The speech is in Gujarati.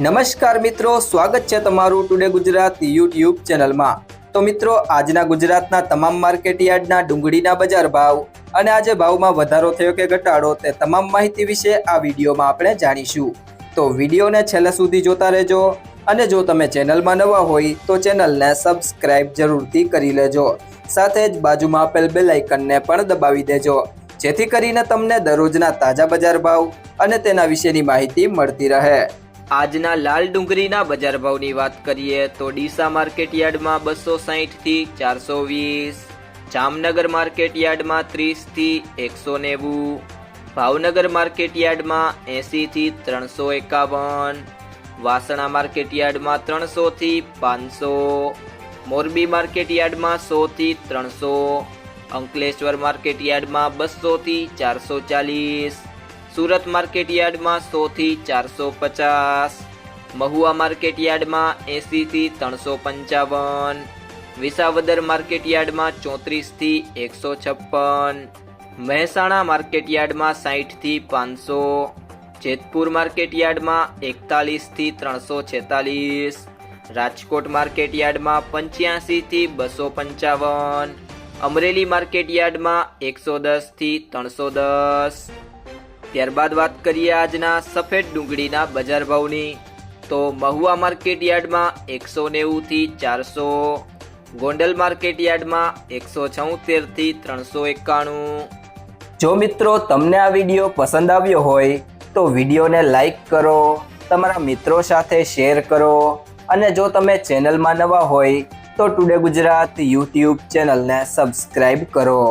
નમસ્કાર મિત્રો, સ્વાગત છે તમારું ટુડે ગુજરાત યુટ્યુબ ચેનલમાં. તો મિત્રો, આજના ગુજરાતના તમામ માર્કેટ યાર્ડના ડુંગળીના બજાર ભાવ અને આજે ભાવમાં વધારો થયો કે ઘટાડો તે તમામ માહિતી વિશે આ વિડીયોમાં આપણે જાણીશું. તો વિડીયોને છેલ્લે સુધી જોતા રહેજો અને જો તમે ચેનલમાં નવા હોય તો ચેનલને સબસ્ક્રાઇબ જરૂરથી કરી લેજો. સાથે જ બાજુમાં આપેલ બેલ આઇકનને પણ દબાવી દેજો. જેથી કરીને તમને દરરોજના તાજા બજાર ભાવ અને તેના વિશેની માહિતી મળતી રહે. આજના લાલ ડુંગળીના બજાર ભાવની વાત કરીએ તો ડીસા માર્કેટ યાર્ડમાં બસો થી ચારસો વીસ, જામનગર માર્કેટ યાર્ડમાં ત્રીસથી એકસો નેવું, ભાવનગર માર્કેટ યાર્ડમાં એંસીથી ત્રણસો એકાવન, વાસણા માર્કેટ યાર્ડમાં ત્રણસોથી પાંચસો, મોરબી માર્કેટ યાર્ડમાં સોથી ત્રણસો, અંકલેશ્વર માર્કેટ યાર્ડમાં બસોથી ચારસો ચાલીસ સુરત માર્કેટ યાર્ડમાં સોથી ચારસો પચાસ, મહુવા માર્કેટ યાર્ડમાં એંસીથી ત્રણસો પંચાવન, વિસાવદર માર્કેટ યાર્ડમાં ચોત્રીસથી એકસો છપ્પન, મહેસાણા માર્કેટ યાર્ડમાં સાહીઠથી પાંચસો, જેતપુર માર્કેટ યાર્ડમાં એકતાલીસથી ત્રણસો છેતાલીસ, રાજકોટ માર્કેટ યાર્ડમાં પંચ્યાસીથી બસો પંચાવન, અમરેલી માર્કેટ યાર્ડમાં એકસો દસથી ત્રણસો દસ ત્યારબાદ વાત કરીએ આજના સફેદ ડુંગળીના બજાર ભાવની. તો મહુવા માર્કેટ યાર્ડમાં એકસો નેવુંથી ચારસો. ગોંડલ માર્કેટ યાર્ડમાં એકસો છોતેરથી ત્રણસો એકાણું. જો મિત્રો તમને આ વીડિયો પસંદ આવ્યો હોય, તો વિડીયોને લાઈક કરો, તમારા મિત્રો સાથે શેર કરો, અને જો તમે ચેનલમાં નવા હોય, તો ટુડે ગુજરાત યુટ્યુબ ચેનલને સબસ્ક્રાઈબ કરો.